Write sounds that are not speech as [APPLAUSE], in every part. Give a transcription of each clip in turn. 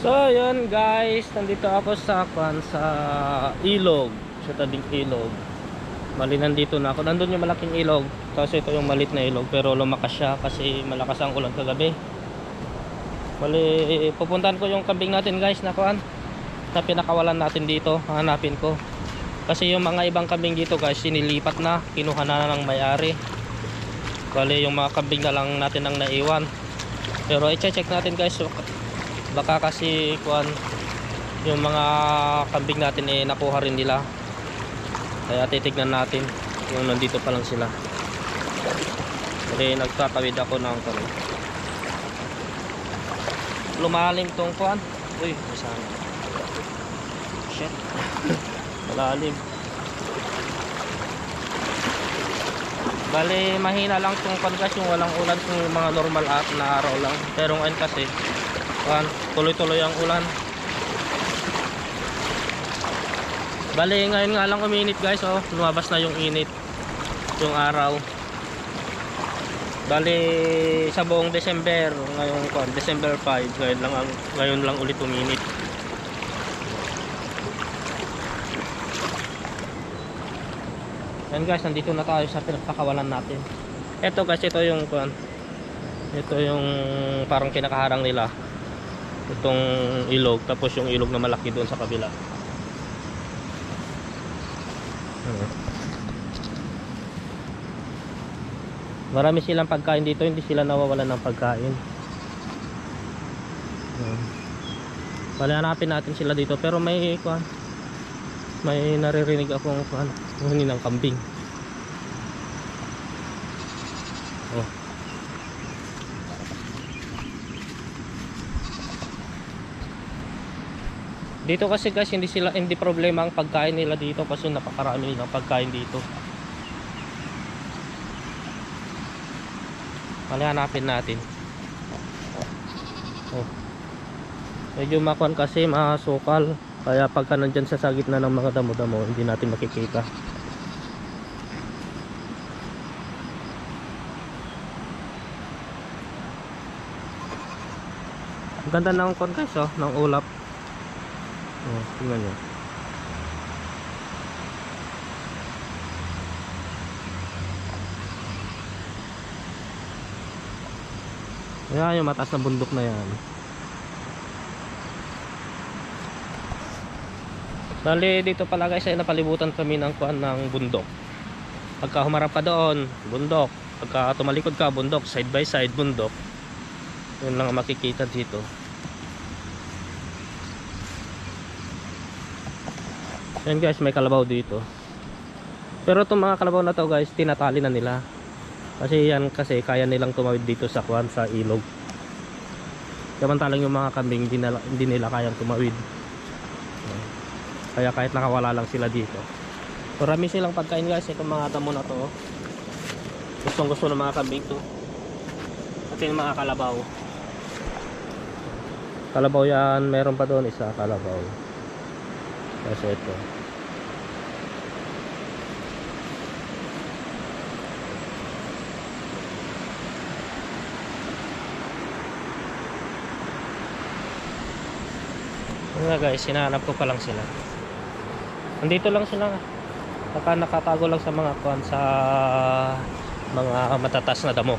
So, yun guys, nandito ako sa kwan sa ilog, sa tabing ilog. Mali nandito na ako. Nandun yung malaking ilog. Tapos ito yung malit na ilog pero lumakas siya kasi malakas ang ulan kagabi. Mali pupuntahan ko yung kambing natin guys na kwan. Na pinakawalan natin dito, hanapin ko. Kasi yung mga ibang kambing dito guys, sinilipat na, kinuha na ng may-ari. Bali yung mga kambing na lang natin ang naiwan. Pero i-check natin guys baka kasi kuan yung mga kambing natin eh nakuha rin nila. Kaya titignan natin yung nandito pa lang sila. Kasi nagtatawid ako ng kuan lumalim tong kuan uy masama shit. [COUGHS] Malalim. Bali, mahina lang tong kuan guys. Yung walang ulan yung mga normal at na araw lang. Pero ngayon kasi tuloy-tuloy ang ulan. Bali, ngayon nga lang uminit guys, oh. Lumabas na yung init. Yung araw. Bali, sa buong December, ngayon kuan, December 5, ngayon lang, ang, ngayon lang ulit uminit. Yan guys, nandito na tayo sa pinagkakawalan natin. Ito guys, ito yung kuan. Ito yung parang kinakaharang nila itong ilog tapos yung ilog na malaki doon sa kabila. Marami silang pagkain dito hindi sila nawawalan ng pagkain. Bali hanapin natin sila dito pero may kuan may naririnig akong kuan huni ng kambing. Oh Dito kasi guys hindi sila hindi problema ang pagkain nila dito kasi napakarami nilang pagkain dito. Mali hanapin natin. Oh. Medyo makuan kasi masukal kaya pagka nandyan sa sa gitna ng mga damo-damo hindi natin makikita. Ang ganda ng kon guys oh, ng ulap. Oh, tingnan nyo. Ayan yung mataas na bundok na yan. Bali dito pala guys ay napalibutan kami ng kuan ng bundok. Pagka humarap ka doon, bundok. Pagka tumalikod ka, bundok. Side by side, bundok. Yun lang ang makikita dito. Yan guys, may kalabaw dito. Pero itong mga kalabaw na to guys, tinatali na nila. Kasi yan kasi kaya nilang tumawid dito sa kwan sa ilog. Samantalang yung mga kambing hindi nila, hindi nila kayang tumawid. Kaya kahit nakawala lang sila dito. Marami silang pagkain guys, itong mga damo na to. Gustong gusto ng mga kambing to. At yung mga kalabaw. Kalabaw yan, meron pa doon isa kalabaw. Kasi ito. Yun nga guys, hinahanap ko pa lang sila. Nandito lang sila. Naka nakatago lang sa mga kuan sa mga matatas na damo.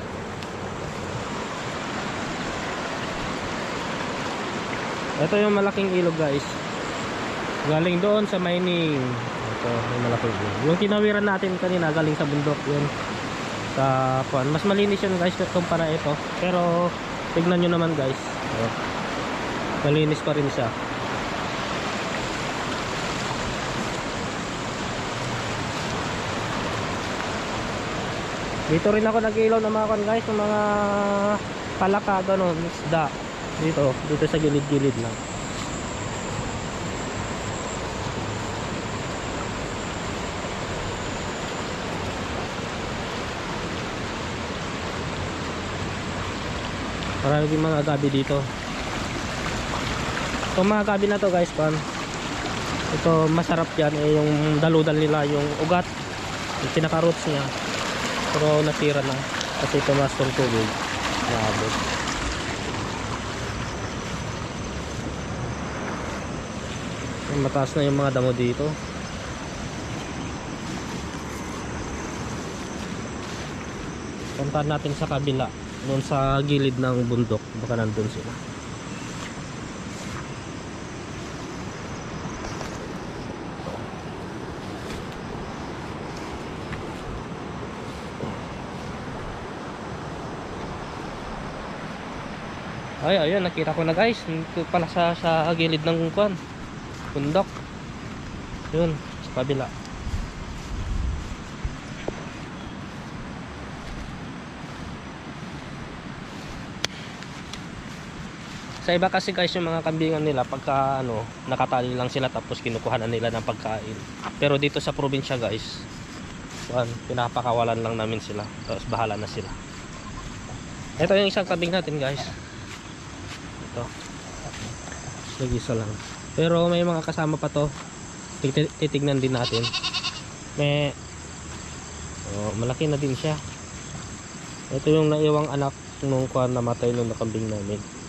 Ito yung malaking ilog guys. Galing doon sa mining. Ito, yung malaking ilog. Yung tinawiran natin kanina galing sa bundok yun. Sa kuan. Mas malinis yun guys kumpara ito. Pero tignan nyo naman guys. Oh. Malinis pa rin siya. Dito rin ako nag-ilaw ng mga kan guys, ng mga palaka ganun, isda. Dito, dito sa gilid-gilid lang. Marami din mga gabi dito. Itong mga gabi na to guys, pan. Ito masarap yan eh, yung daludal nila, yung ugat, yung pinaka-roots niya. Pero nasira na kasi tumas ng tubig. Naabot. Mataas na yung mga damo dito. Puntahan natin sa kabila. Doon sa gilid ng bundok. Baka nandun sila. Ay, ayun, nakita ko na guys. Dito pala sa, sa gilid ng kwan. Bundok. Yun, sa kabila. Sa iba kasi guys yung mga kambingan nila pagka ano, nakatali lang sila tapos kinukuha na nila ng pagkain. Pero dito sa probinsya guys, kuan, pinapakawalan lang namin sila. Tapos bahala na sila. Ito yung isang kambing natin guys. Ito. Nag-isa lang. Pero may mga kasama pa to. Tit- Titignan din natin. May oh, malaki na din siya. Ito yung naiwang anak nung kuan namatay nung nakambing namin.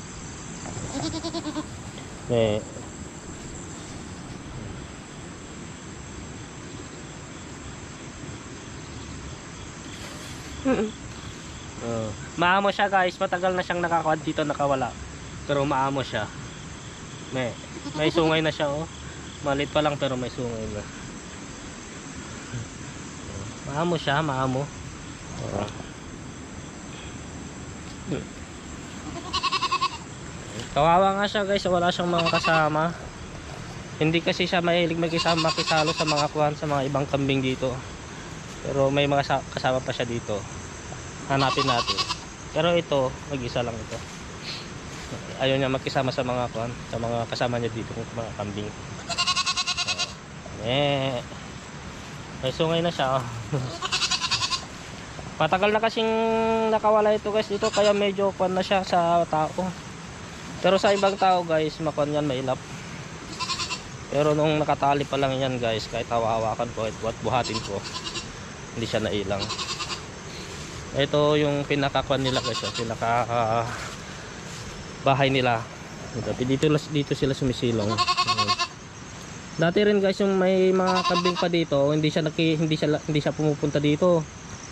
May Oh. maamo siya guys, matagal na siyang nakakuha dito nakawala. Pero maamo siya. May may sungay na siya oh. Malit pa lang pero may sungay na. Maamo siya, maamo. Oh. Kawawa nga siya guys, wala siyang mga kasama. Hindi kasi siya mahilig magkisama makisalo sa mga kuhan sa mga ibang kambing dito. Pero may mga sa- kasama pa siya dito. Hanapin natin. Pero ito, mag-isa lang ito. Ayaw niya magkisama sa mga kuhan, sa mga kasama niya dito, mga kambing. Eh, may sungay na siya. Oh. [LAUGHS] Patagal na kasing nakawala ito guys dito kaya medyo kuhan na siya sa tao. Pero sa ibang tao guys, makuan yan mailap. Pero nung nakatali pa lang yan guys, kahit hawakan ko at buhatin ko, hindi siya nailang. Ito yung pinakakuan nila guys, pinaka ah, bahay nila. Ito, dito, dito sila sumisilong. Dati rin guys yung may mga kambing pa dito, hindi siya naki, hindi siya hindi siya pumupunta dito.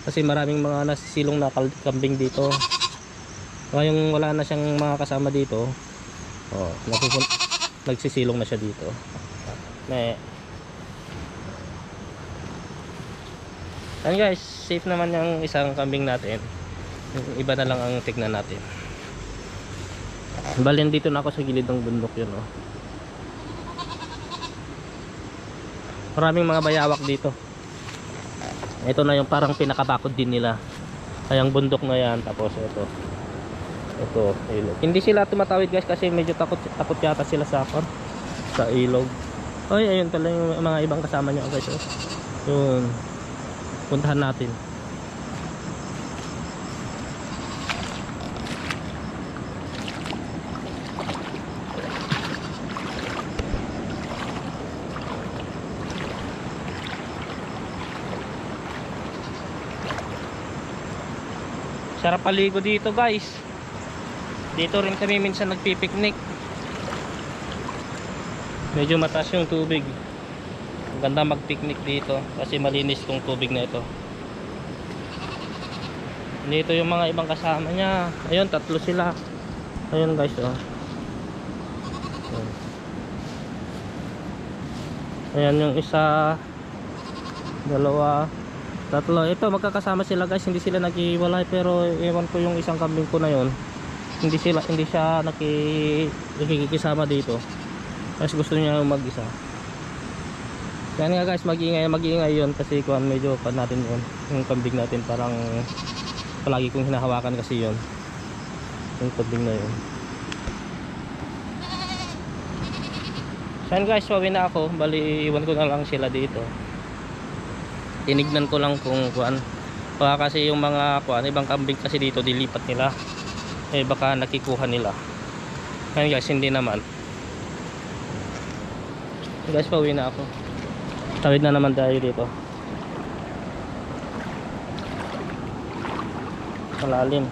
Kasi maraming mga nasisilong na kambing dito. Ngayong wala na siyang mga kasama dito. Oh, nagsisilong na siya dito. May Yan guys, safe naman yung isang kambing natin. Yung Iba na lang ang tignan natin. Balin dito na ako sa gilid ng bundok yun oh. Maraming mga bayawak dito. Ito na yung parang pinakabakod din nila. Kayang bundok na yan tapos ito. Ito, ilog. Hindi sila tumatawid guys kasi medyo takot takot yata sila sa akon sa ilog. Ay, ayun pala yung mga ibang kasama niya guys. Oh. Yun. Puntahan natin. Sarap paligo dito guys. Dito rin kami minsan nagpipiknik. Medyo mataas yung tubig. Ang ganda magpiknik dito kasi malinis tong tubig na ito. Dito yung mga ibang kasama niya. Ayun, tatlo sila. Ayun guys, oh. Ayan yung isa, dalawa, tatlo. Ito magkakasama sila guys, hindi sila naghiwalay pero ewan ko yung isang kambing ko na yon. Hindi sila hindi siya naki nakikisama dito. Kasi gusto niya mag-isa. Kaya nga guys, mag-ingay, mag-ingay yun kasi kuan medyo pa natin yun. Yung kambing natin parang palagi kong hinahawakan kasi yun. Yung kambing na yun. Yan guys, pauwi na ako. Bali, iwan ko na lang sila dito. Tinignan ko lang kung kuan. Baka kasi yung mga kuan, ibang kambing kasi dito dilipat nila. Eh baka nakikuha nila. Yan guys, hindi naman. Guys, pauwi na ako. Tawid na naman tayo dito. Malalim.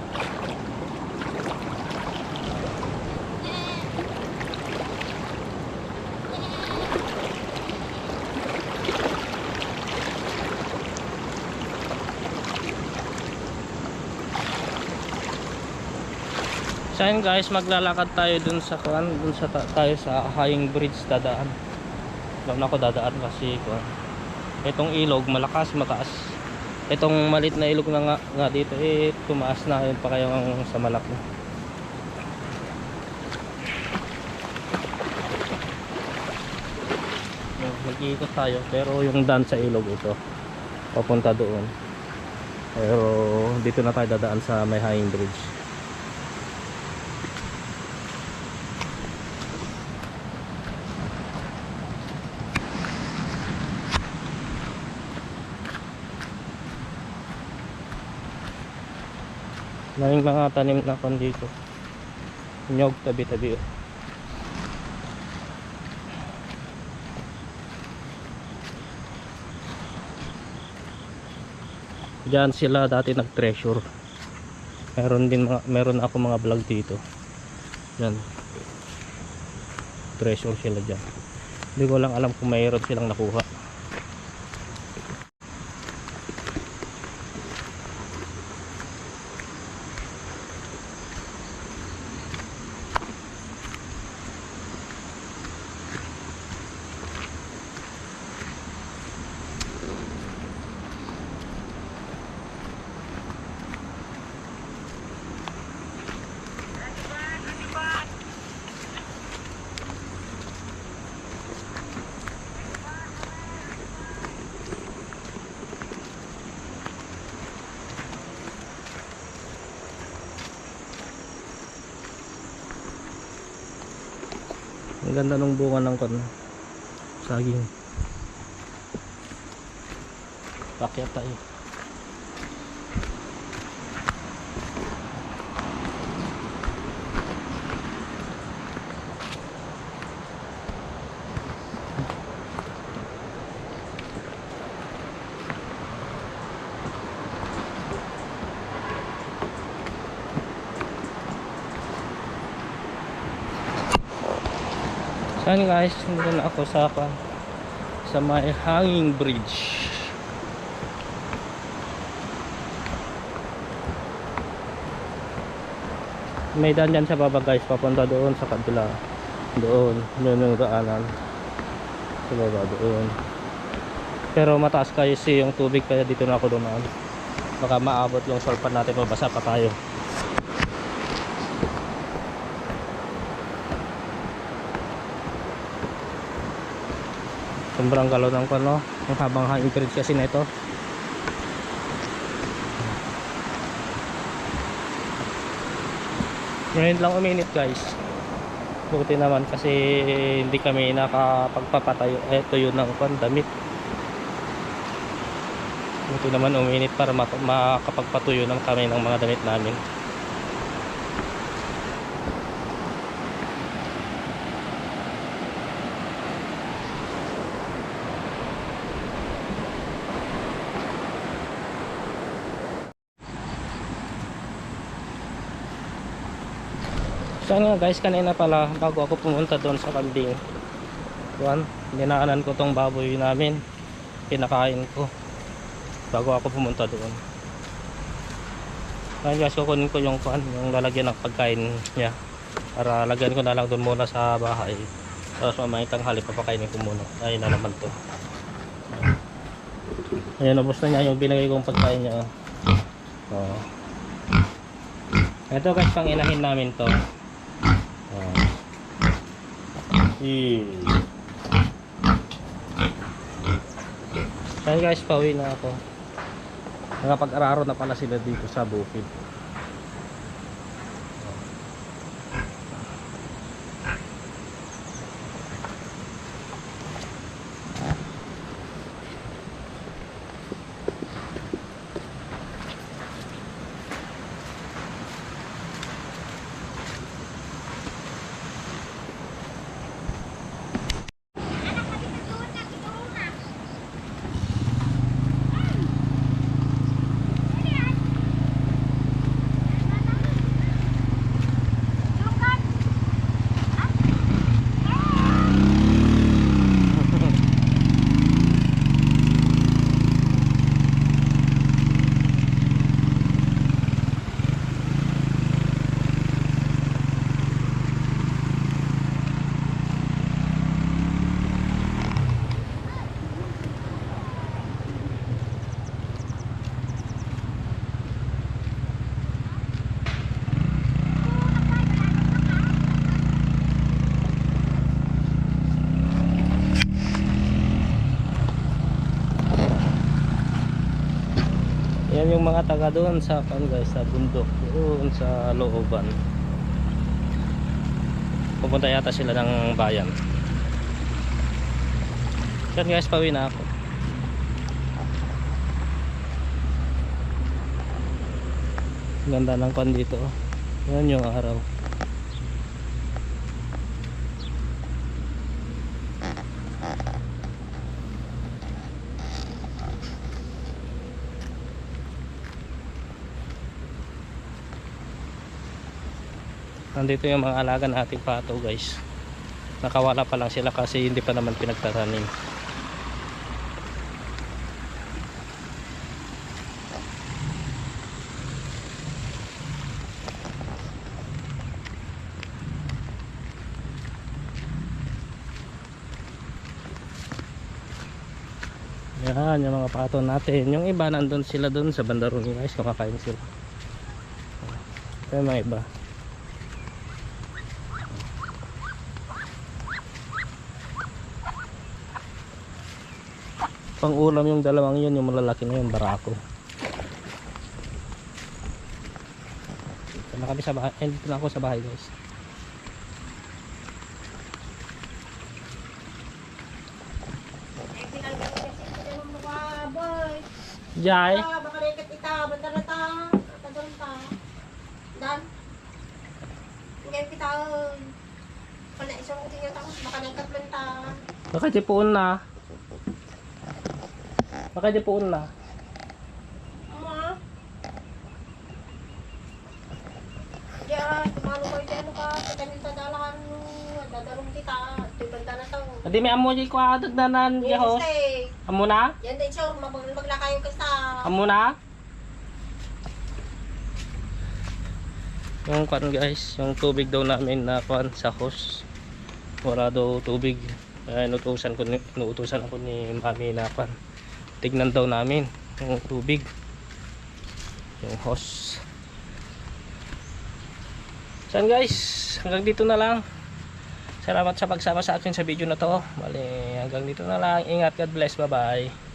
So ayun guys, maglalakad tayo dun sa kuan, dun sa ta- tayo sa Hanging Bridge dadaan. Doon ako dadaan kasi kuan. Itong ilog malakas, mataas. Itong malit na ilog na nga, nga dito eh tumaas na yun pa ang sa malaki. Mag-iikot tayo pero yung daan sa ilog ito papunta doon. Pero dito na tayo dadaan sa may hanging bridge. Maraming mga tanim na kon dito. Nyog tabi-tabi. oh. Diyan sila dati nag-treasure. Meron din mga meron ako mga vlog dito. Yan. Treasure sila diyan. Hindi ko lang alam kung mayroon silang nakuha. Ganda ng bunga ng kon. Saging. Pakyat tayo. Saan guys? Nandito na ako sa sa may hanging bridge. May daan dyan sa baba guys, papunta doon sa kabila. Doon, doon yung daanan. Sa baba doon. Pero mataas kasi yung tubig kaya dito na ako dumaan. Baka maabot yung sulpan natin, mabasa pa tayo. Sobrang galaw ng ano ang habang hanging bridge kasi na ito ngayon lang uminit guys. Buti naman kasi hindi kami nakapagpapatayo eh tuyo ng kwan damit. Buti naman uminit para mak- makapagpatuyo ng kami ng mga damit namin So ano guys, kanina pala bago ako pumunta doon sa kambing. Kuan, dinaanan ko tong baboy namin. Pinakain ko. Bago ako pumunta doon. Ngayon guys, kukunin ko yung kuan, yung lalagyan ng pagkain niya. Para lagyan ko na lang doon muna sa bahay. Tapos mamayang tanghali papakainin ko muna. Ayun na naman to. Ayan, nabos na niya yung binigay kong pagkain niya. Oh. Ito guys, pang inahin namin to. Eh. Ayun guys, pauwi na ako. Nakapag-araro na pala sila dito sa bukid. Mga taga doon sa kan guys, sa bundok, doon sa looban. Pupunta yata sila ng bayan. Yan guys, pawi na ako. Ganda ng kan dito. oh. Yan yung araw. Nandito yung mga alaga nating pato guys. Nakawala pa lang sila kasi hindi pa naman pinagtatanim. Yan, yung mga pato natin. Yung iba nandun sila dun sa bandaron guys, kumakain sila. Ito yung mga iba. Pang ulam yung dalawang yun, yung malalaki na yun, barako. Na kami sa bahay, eh, dito na ako sa bahay guys. Jai, Ah, baka likat ita, banda na ta. Tagal ta. Dan. Ngayon kita, pana isang uting yung tapos baka likat man na. Yung banda na ta. Adi may amo di ko adagdanan yaho. Yes, eh. Amo na? Yan din siya, magbagla kayo kasta. Amo na? Yung kwan guys, yung tubig daw namin na kwan sa hose. Wala daw tubig. Kaya inutusan ko ni, inuutusan ako ni mami na kwan. Tignan daw namin yung tubig. Yung hose. San guys, hanggang dito na lang. Salamat sa pagsama sa akin sa video na to. Bali, hanggang dito na lang. Ingat, God bless. Bye-bye.